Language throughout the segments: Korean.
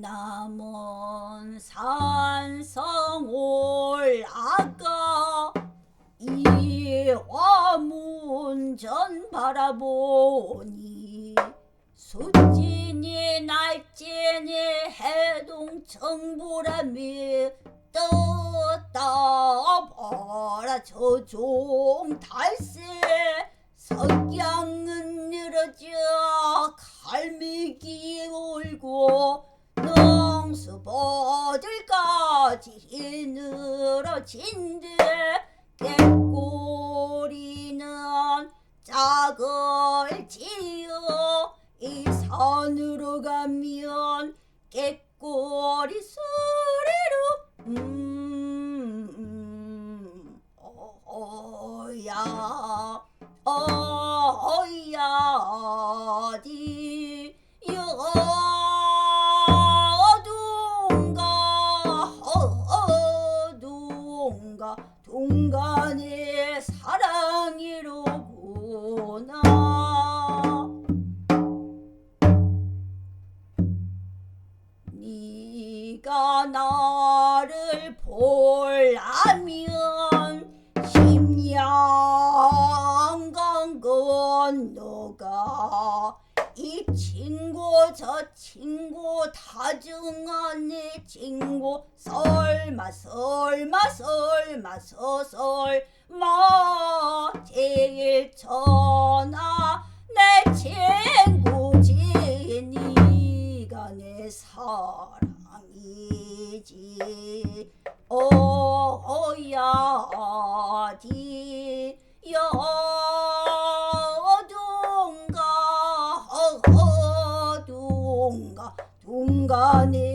남은 산성 올라가 이 화문전 바라보니 수진이 날진이 해동 정부라미 떴다 봐라 저종 달새 석양은 늘어져 갈매기 울고 농수보들까지. 늘어진대 개꼬리는 짝을 지어 이 산으로 가면 개꼬리 소 나를 보려면 심양강 건너가 이 친구 저 친구 다정한 내 친구 설마 설마 설마 서 설마 제일 천하 내 친구지 네가 내 사랑 이지 어야 어디 여동가 어동가 동가 내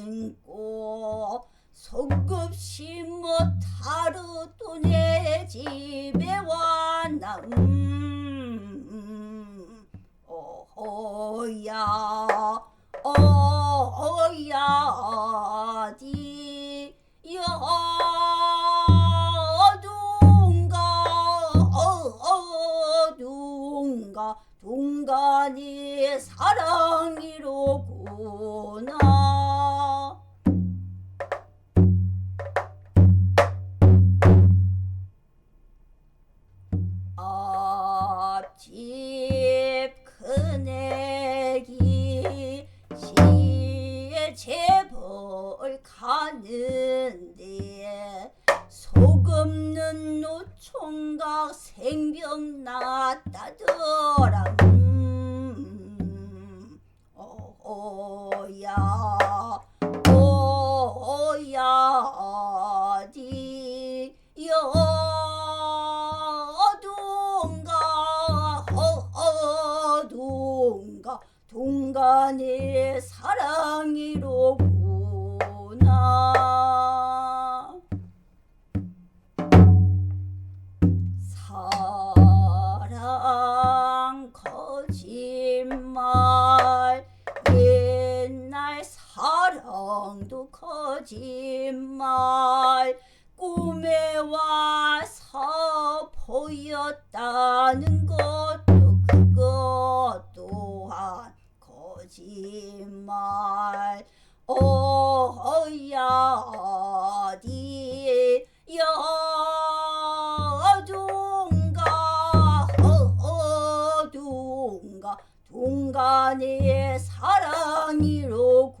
신고 속급시 못하루 또내 집에 왔나 음, 어허야 어야 동간이 사랑이로구나 났다더라 음, 어야 어야 어디 여 동가? 어동가? 동간의 사랑이로 거짓말 꿈에 와서 보였다는 것도 그것 또한 거짓말. 어야 어디 여동가? 어동가? 동간의 사랑이로구나